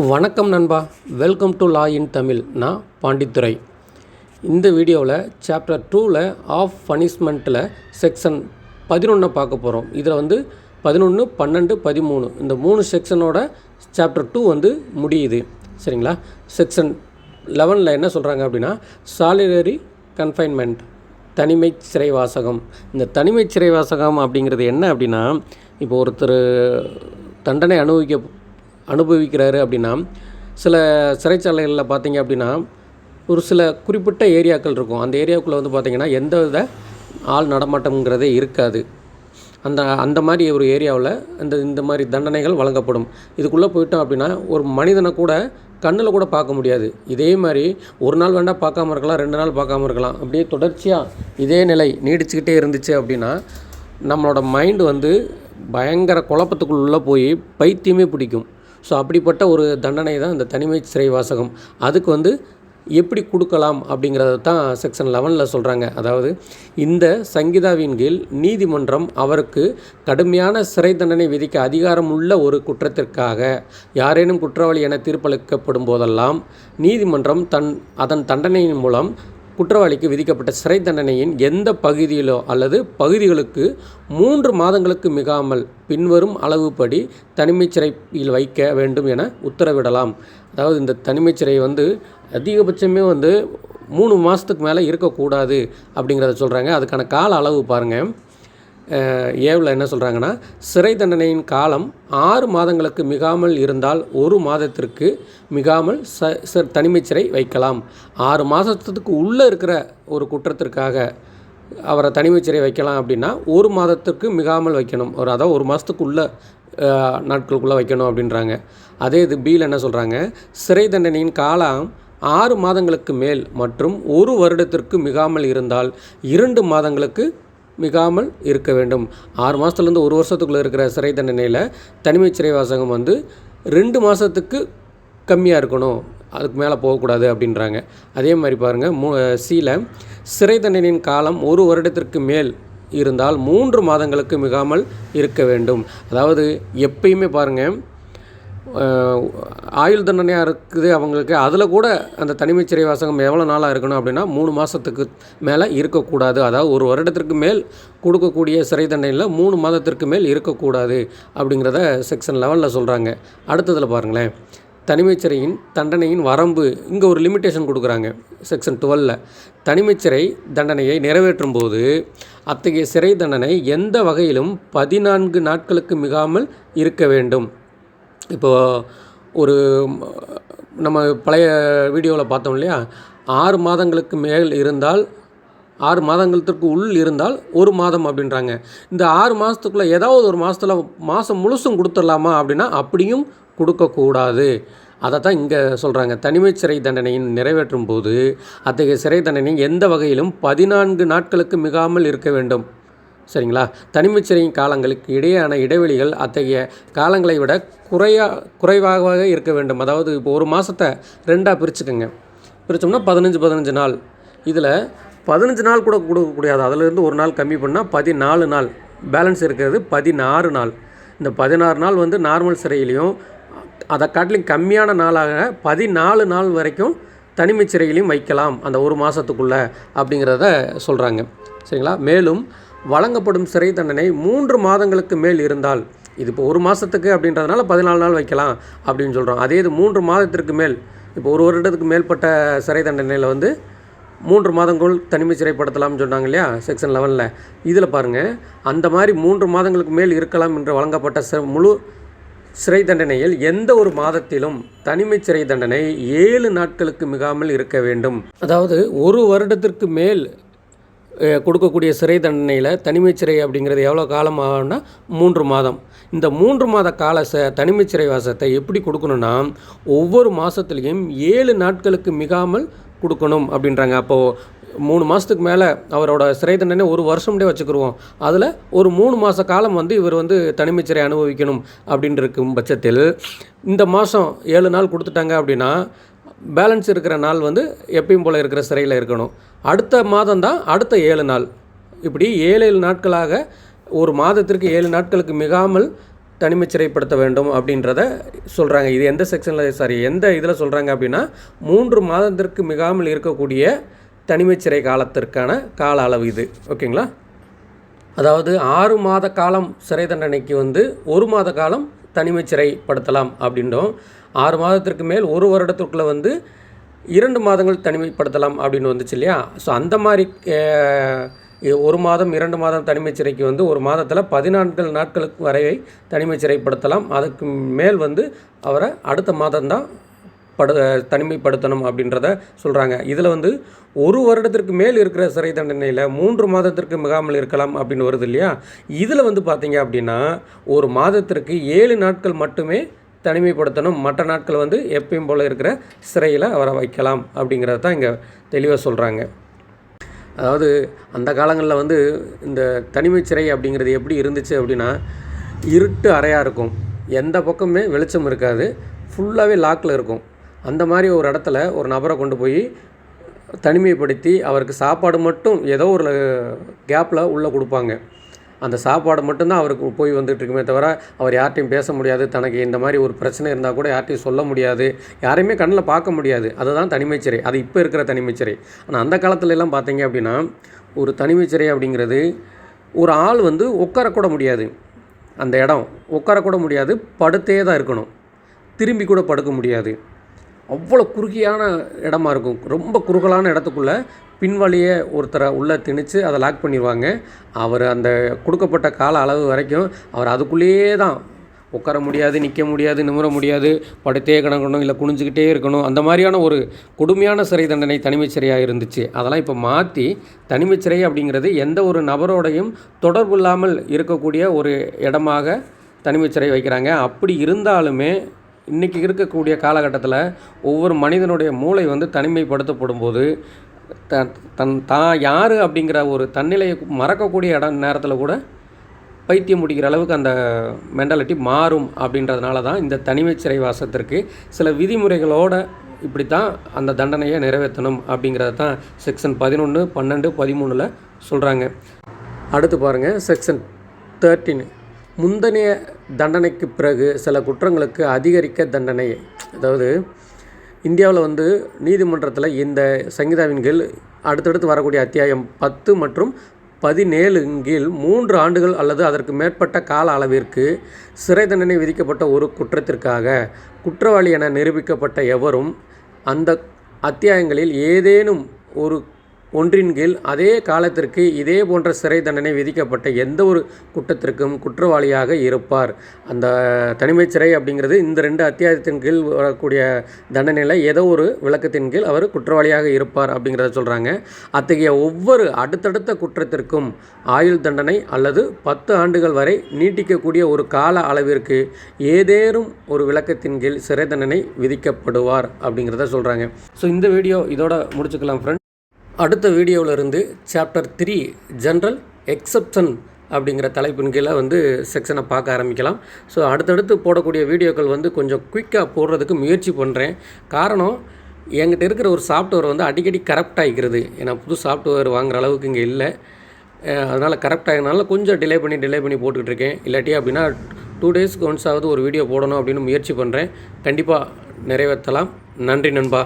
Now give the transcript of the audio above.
வணக்கம் நண்பா. Welcome to law in Tamil நான் பாண்டித்துரை. இந்த வீடியோவில் சாப்டர் டூவில் ஆஃப் பனிஷ்மெண்ட்டில் செக்ஷன் பதினொன்றை பார்க்க போகிறோம் இதில் வந்து பதினொன்று பன்னெண்டு பதிமூணு. இந்த மூணு செக்ஷனோட சாப்டர் டூ வந்து முடியுது. சரிங்களா? செக்ஷன் லெவனில் என்ன சொல்கிறாங்க அப்படின்னா சாலிடரி கன்ஃபைன்மெண்ட் தனிமை சிறைவாசகம். இந்த தனிமை சிறைவாசகம் அப்படிங்கிறது என்ன அப்படின்னா இப்போ ஒருத்தர் தண்டனை அனுபவிக்க அனுபவிக்கிறாரு அப்படின்னா சில சிறைச்சாலைகளில் பார்த்தீங்க அப்படின்னா ஒரு சில குறிப்பிட்ட ஏரியாக்கள் இருக்கும். அந்த ஏரியாவுக்குள்ளே வந்து பார்த்திங்கன்னா எந்த வித ஆள் நடமாட்டம்ங்கிறதே இருக்காது. அந்த அந்த மாதிரி ஒரு ஏரியாவில் இந்த இந்த மாதிரி தண்டனைகள் வழங்கப்படும். இதுக்குள்ளே போயிட்டோம் அப்படின்னா ஒரு மனிதனை கூட கண்ணில் கூட பார்க்க முடியாது. இதே மாதிரி ஒரு நாள் வேண்டாம் பார்க்காம இருக்கலாம் ரெண்டு நாள் பார்க்காம இருக்கலாம். அப்படியே தொடர்ச்சியாக இதே நிலை நீடிச்சுக்கிட்டே இருந்துச்சு அப்படின்னா நம்மளோட மைண்டு வந்து பயங்கர குழப்பத்துக்குள்ளே போய் பைத்தியமே பிடிக்கும். ஸோ அப்படிப்பட்ட ஒரு தண்டனை தான் இந்த தனிமை சிறைவாசகம். அதுக்கு வந்து எப்படி கொடுக்கலாம் அப்படிங்கிறத தான் செக்ஷன் லெவனில் சொல்கிறாங்க அதாவது இந்த சங்கீதாவின் கீழ் நீதிமன்றம் அவருக்கு கடுமையான சிறை தண்டனை விதிக்க அதிகாரம் உள்ள ஒரு குற்றத்திற்காக யாரேனும் குற்றவாளி என தீர்ப்பளிக்கப்படும் போதெல்லாம் நீதிமன்றம் தன் அதன் தண்டனையின் மூலம் குற்றவாளிக்கு விதிக்கப்பட்ட சிறை தண்டனையின் எந்த பகுதியிலோ அல்லது பகுதிகளுக்கு மூன்று மாதங்களுக்கு மிகாமல் பின்வரும் அளவுப்படி தனிமைச் சிறையில் வைக்க வேண்டும் என உத்தரவிடலாம். அதாவது இந்த தனிமைச் சிறை வந்து அதிகபட்சமே வந்து மூணு மாதத்துக்கு மேலே இருக்கக்கூடாது அப்படிங்கிறத சொல்கிறாங்க அதுக்கான கால அளவு பாருங்கள் ஏவில் என்ன சொல்கிறாங்கன்னா சிறை தண்டனையின் காலம் ஆறு மாதங்களுக்கு மிகாமல் இருந்தால் ஒரு மாதத்திற்கு மிகாமல் ச ச சிறை வைக்கலாம். ஆறு மாதத்துக்கு உள்ளே இருக்கிற ஒரு குற்றத்திற்காக அவரை தனிமை சிறை வைக்கலாம் அப்படின்னா ஒரு மாதத்திற்கு மிகாமல் வைக்கணும். ஒரு அதாவது ஒரு மாதத்துக்குள்ளே நாட்களுக்குள்ளே வைக்கணும் அப்படின்றாங்க. அதே இது பியில் என்ன சொல்கிறாங்க சிறை தண்டனையின் காலம் ஆறு மாதங்களுக்கு மேல் மற்றும் ஒரு வருடத்திற்கு மிகாமல் இருந்தால் இரண்டு மாதங்களுக்கு மிகாமல் இருக்க வேண்டும். ஆறு மாதத்துலேருந்து ஒரு வருஷத்துக்குள்ளே இருக்கிற சிறை தண்டனையில் தனிமை சிறை வாசகம் வந்து ரெண்டு மாதத்துக்கு கம்மியாக இருக்கணும். அதுக்கு மேலே போகக்கூடாது அப்படின்றாங்க. அதே மாதிரி பாருங்கள் மூ சீல சிறை தண்டனையின் காலம் ஒரு வருடத்திற்கு மேல் இருந்தால் மூன்று மாதங்களுக்கு மிகாமல் இருக்க வேண்டும். அதாவது எப்பயுமே பாருங்கள் ஆயுள் தண்டனையாக இருக்குது அவங்களுக்கு. அதில் கூட அந்த தனிமைச் சிறைவாசகம் எவ்வளோ நாளாக இருக்கணும் அப்படின்னா மூணு மாதத்துக்கு மேலே இருக்கக்கூடாது. அதாவது ஒரு வருடத்திற்கு மேல் கொடுக்கக்கூடிய சிறை தண்டனையில் மூணு மாதத்திற்கு மேல் இருக்கக்கூடாது அப்படிங்கிறத செக்ஷன் லெவலில் சொல்கிறாங்க அடுத்ததில் பாருங்களேன். தனிமைச் சிறையின் தண்டனையின் வரம்பு இங்கே ஒரு லிமிட்டேஷன் கொடுக்குறாங்க செக்ஷன் டுவெலில். தனிமைச் சிறை தண்டனையை நிறைவேற்றும் போது அத்தகைய சிறை தண்டனை எந்த வகையிலும் பதினான்கு நாட்களுக்கு மிகாமல் இருக்க வேண்டும். இப்போது ஒரு நம்ம பழைய வீடியோவில் பார்த்தோம் இல்லையா? ஆறு மாதங்களுக்கு மேல் இருந்தால் ஆறு மாதங்களுக்கு உள் இருந்தால் ஒரு மாதம் அப்படின்றாங்க. இந்த ஆறு மாதத்துக்குள்ளே ஏதாவது ஒரு மாதத்தில் மாதம் முழுசும் கொடுத்துடலாமா அப்படின்னா அப்படியும் கொடுக்கக்கூடாது. அதை தான் இங்கே சொல்கிறாங்க தனிமை சிறை தண்டனையின் நிறைவேற்றும் போது அத்தகைய சிறை தண்டனை எந்த வகையிலும் பதினான்கு நாட்களுக்கு மிகாமல் இருக்க வேண்டும். சரிங்களா? தனிமைச் சிறையின் காலங்களுக்கு இடையேயான இடைவெளிகள் அத்தகைய காலங்களை விட குறையா குறைவாக இருக்க வேண்டும். அதாவது இப்போ ஒரு மாதத்தை ரெண்டாக பிரிச்சுக்கோங்க. பிரித்தோம்னா பதினஞ்சு பதினஞ்சு நாள். இதில் பதினஞ்சு நாள் கூட கொடுக்கக்கூடாது. அதிலிருந்து ஒரு நாள் கம்மி பண்ணால் பதினாலு நாள். பேலன்ஸ் இருக்கிறது பதினாறு நாள். இந்த பதினாறு நாள் வந்து நார்மல் சிறையிலையும் அதை காட்டிலும் கம்மியான நாளாக பதினாலு நாள் வரைக்கும் தனிமை சிறையிலையும் வைக்கலாம். அந்த ஒரு மாதத்துக்குள்ளே அப்படிங்கிறத சொல்கிறாங்க சரிங்களா? மேலும் வழங்கப்படும் சிறை தண்டனை மூன்று மாதங்களுக்கு மேல் இருந்தால் இது இப்போ ஒரு மாதத்துக்கு அப்படின்றதுனால பதினாலு நாள் வைக்கலாம் அப்படின்னு சொல்கிறோம் அதே இது மூன்று மாதத்திற்கு மேல் இப்போ ஒரு வருடத்துக்கு மேற்பட்ட சிறை தண்டனையில் வந்து மூன்று மாதங்கள் தனிமை சிறைப்படுத்தலாம்னு சொன்னாங்க இல்லையா செக்ஷன் லெவனில் இதில் பாருங்கள் அந்த மாதிரி மூன்று மாதங்களுக்கு மேல் இருக்கலாம் என்று வழங்கப்பட்ட முழு சிறை தண்டனையில் எந்த ஒரு மாதத்திலும் தனிமை சிறை தண்டனை ஏழு நாட்களுக்கு மிகாமல் இருக்க வேண்டும். அதாவது ஒரு வருடத்திற்கு மேல் கொடுக்கக்கூடிய சிறை தண்டனையில் தனிமை சிறை அப்படிங்கிறது எவ்வளோ காலம் ஆகும்னா மூன்று மாதம். இந்த மூன்று மாத கால ச தனிமை சிறை வாசத்தை எப்படி கொடுக்கணுன்னா ஒவ்வொரு மாதத்துலேயும் ஏழு நாட்களுக்கு மிகாமல் கொடுக்கணும் அப்படின்றாங்க. அப்போது மூணு மாதத்துக்கு மேலே அவரோட சிறை தண்டனை ஒரு வருஷம்டே வச்சுக்கிடுவோம் அதில் ஒரு மூணு மாத காலம் வந்து இவர் வந்து தனிமை சிறை அனுபவிக்கணும் அப்படின்ட்டு இருக்கும் பட்சத்தில் இந்த மாதம் ஏழு நாள் கொடுத்துட்டாங்க அப்படின்னா பேலன்ஸ் இருக்கிற நாள் வந்து எப்பயும் போல் இருக்கிற சிறையில் இருக்கணும். அடுத்த மாதம் தான் அடுத்த ஏழு நாள். இப்படி ஏழு ஏழு நாட்களாக ஒரு மாதத்திற்கு ஏழு நாட்களுக்கு மிகாமல் தனிமை சிறைப்படுத்த வேண்டும் அப்படின்றத சொல்கிறாங்க இது எந்த செக்ஷனில் சாரி எந்த இதில் சொல்கிறாங்க அப்படின்னா மூன்று மாதத்திற்கு மிகாமல் இருக்கக்கூடிய தனிமை சிறை காலத்திற்கான கால அளவு இது. ஓகேங்களா? அதாவது ஆறு மாத காலம் சிறை தண்டனைக்கு வந்து ஒரு மாத காலம் தனிமை சிறைப்படுத்தலாம் அப்படின்றோம். ஆறு மாதத்திற்கு மேல் ஒரு வருடத்திற்குள்ளே வந்து இரண்டு மாதங்கள் தனிமைப்படுத்தலாம் அப்படின்னு வந்துச்சு இல்லையா? ஸோ அந்த மாதிரி ஒரு மாதம் இரண்டு மாதம் தனிமை சிறைக்கு வந்து ஒரு மாதத்தில் பதினான்கு நாட்களுக்கு வரை தனிமை சிறைப்படுத்தலாம் அதுக்கு மேல் வந்து அவரை அடுத்த மாதம்தான் படு தனிமைப்படுத்தணும் அப்படின்றத சொல்கிறாங்க இதில் வந்து ஒரு வருடத்திற்கு மேல் இருக்கிற சிறை தண்டனையில் மூன்று மாதத்திற்கு மிகாமல் இருக்கலாம் அப்படின்னு வருது இல்லையா? இதில் வந்து பார்த்தீங்க அப்படின்னா ஒரு மாதத்திற்கு ஏழு நாட்கள் மட்டுமே தனிமைப்படுத்தணும். மற்ற நாட்கள் வந்து எப்பயும் போல் இருக்கிற சிறையில் அவரை வைக்கலாம் அப்படிங்கிறத தான் இங்கே தெளிவாக சொல்கிறாங்க அதாவது அந்த காலங்களில் வந்து இந்த தனிமை சிறை அப்படிங்கிறது எப்படி இருந்துச்சு அப்படின்னா இருட்டு அறையாக இருக்கும். எந்த பக்கமே வெளிச்சம் இருக்காது. ஃபுல்லாகவே லாக்கில் இருக்கும். அந்த மாதிரி ஒரு இடத்துல ஒரு நபரை கொண்டு போய் தனிமைப்படுத்தி அவருக்கு சாப்பாடு மட்டும் ஏதோ ஒரு கேப்பில் உள்ளே கொடுப்பாங்க. அந்த சாப்பாடு மட்டும்தான் அவருக்கு போய் வந்துட்டு இருக்குமே தவிர அவர் யார்ட்டையும் பேச முடியாது. தனக்கு இந்த மாதிரி ஒரு பிரச்சனை இருந்தால் கூட யார்ட்டையும் சொல்ல முடியாது. யாரையுமே கண்ணில் பார்க்க முடியாது. அதுதான் தனிமைச்சிறை அது இப்போ இருக்கிற தனிமைச்சிறை ஆனால் அந்த காலத்துல எல்லாம் பார்த்தீங்க அப்படின்னா ஒரு தனிமைச்சிறை அப்படிங்கிறது ஒரு ஆள் வந்து உட்காரக்கூட முடியாது. அந்த இடம் உட்காரக்கூட முடியாது. படுத்தே தான் இருக்கணும். திரும்பி கூட படுக்க முடியாது. அவ்வளோ குறுகியான இடமா இருக்கும். ரொம்ப குறுகலான இடத்துக்குள்ளே பின்வழியே ஒருத்தரை உள்ளே திணித்து அதை லாக் பண்ணிடுவாங்க அவர் அந்த கொடுக்கப்பட்ட கால அளவு வரைக்கும் அவர் அதுக்குள்ளேயே தான் உட்கார முடியாது நிற்க முடியாது நிமிர முடியாது படுத்தே கிடக்கணும் இல்லை குனிஞ்சுக்கிட்டே இருக்கணும். அந்த மாதிரியான ஒரு கொடுமையான சிறை தண்டனை தனிமைச் சிறையாக இருந்துச்சு. அதெல்லாம் இப்போ மாற்றி தனிமைச் சிறை அப்படிங்கிறது எந்த ஒரு நபரோடையும் தொடர்பு இல்லாமல் இருக்கக்கூடிய ஒரு இடமாக தனிமைச் சிறை வைக்கிறாங்க. அப்படி இருந்தாலுமே இன்றைக்கி இருக்கக்கூடிய காலகட்டத்தில் ஒவ்வொரு மனிதனுடைய மூளை வந்து தனிமைப்படுத்தப்படும் போது த தன் தான் யார் அப்படிங்கிற ஒரு தன்னிலையை மறக்கக்கூடிய இடம் நேரத்தில் கூட பைத்தியம் முடிக்கிற அளவுக்கு அந்த மென்டாலிட்டி மாறும் அப்படின்றதுனால தான் இந்த தனிமை சிறை வாசத்திற்கு சில விதிமுறைகளோட இப்படி தான் அந்த தண்டனையை நிறைவேற்றணும் அப்படிங்கிறத தான் செக்ஷன் பதினொன்று பன்னெண்டு பதிமூணில் சொல்கிறாங்க அடுத்து பாருங்கள் செக்ஷன் தேர்ட்டின் முந்தனைய தண்டனைக்கு பிறகு சில குற்றங்களுக்கு அதிகரிக்க தண்டனை. அதாவது இந்தியாவில் வந்து நீதிமன்றத்தில் இந்த சங்கீதாவின் கீழ் அடுத்தடுத்து வரக்கூடிய அத்தியாயம் பத்து மற்றும் பதினேழு கீழ் மூன்று ஆண்டுகள் அல்லது அதற்கு மேற்பட்ட கால அளவிற்கு சிறை தண்டனை விதிக்கப்பட்ட ஒரு குற்றத்திற்காக குற்றவாளி என நிரூபிக்கப்பட்ட எவரும் அந்த அத்தியாயங்களில் ஏதேனும் ஒரு ஒன்றின் கீழ் அதே காலத்திற்கு இதே போன்ற சிறை தண்டனை விதிக்கப்பட்ட எந்த ஒரு குற்றத்திற்கும் குற்றவாளியாக இருப்பார். அந்த தனிமைச் சிறை அப்படிங்கிறது இந்த ரெண்டு அத்தியாயத்தின் கீழ் வரக்கூடிய தண்டனையில் ஏதோ ஒரு விளக்கத்தின் கீழ் அவர் குற்றவாளியாக இருப்பார் அப்படிங்கிறத சொல்கிறாங்க அத்தகைய ஒவ்வொரு அடுத்தடுத்த குற்றத்திற்கும் ஆயுள் தண்டனை அல்லது பத்து ஆண்டுகள் வரை நீட்டிக்கக்கூடிய ஒரு கால அளவிற்கு ஏதேனும் ஒரு விளக்கத்தின் கீழ் சிறை தண்டனை விதிக்கப்படுவார் அப்படிங்கிறத சொல்கிறாங்க ஸோ இந்த வீடியோ இதோட முடிச்சுக்கலாம் ஃப்ரெண்ட் அடுத்த வீடியோவில் இருந்து சாப்டர் த்ரீ ஜென்ரல் எக்ஸப்ஷன் அப்படிங்கிற தலைப்பின் கீழே வந்து செக்ஷனை பார்க்க ஆரம்பிக்கலாம். ஸோ அடுத்தடுத்து போடக்கூடிய வீடியோக்கள் வந்து கொஞ்சம் குயிக்காக போடுறதுக்கு முயற்சி பண்ணுறேன் காரணம் என்கிட்ட இருக்கிற ஒரு சாஃப்ட்வேர் வந்து அடிக்கடி கரப்ட் ஆகிக்கிறது ஏன்னா புது சாஃப்ட்வேர் வாங்குற அளவுக்கு இங்கே இல்லை. அதனால் கரெக்ட் ஆகினால கொஞ்சம் டிலே பண்ணி டிலே பண்ணி போட்டுக்கிட்டு இருக்கேன். இல்லாட்டி அப்படின்னா டூ டேஸ்க்கு ஒன்ஸ் ஆகுது ஒரு வீடியோ போடணும் அப்படின்னு முயற்சி பண்ணுறேன் கண்டிப்பாக நிறைவேற்றலாம். நன்றி நண்பா.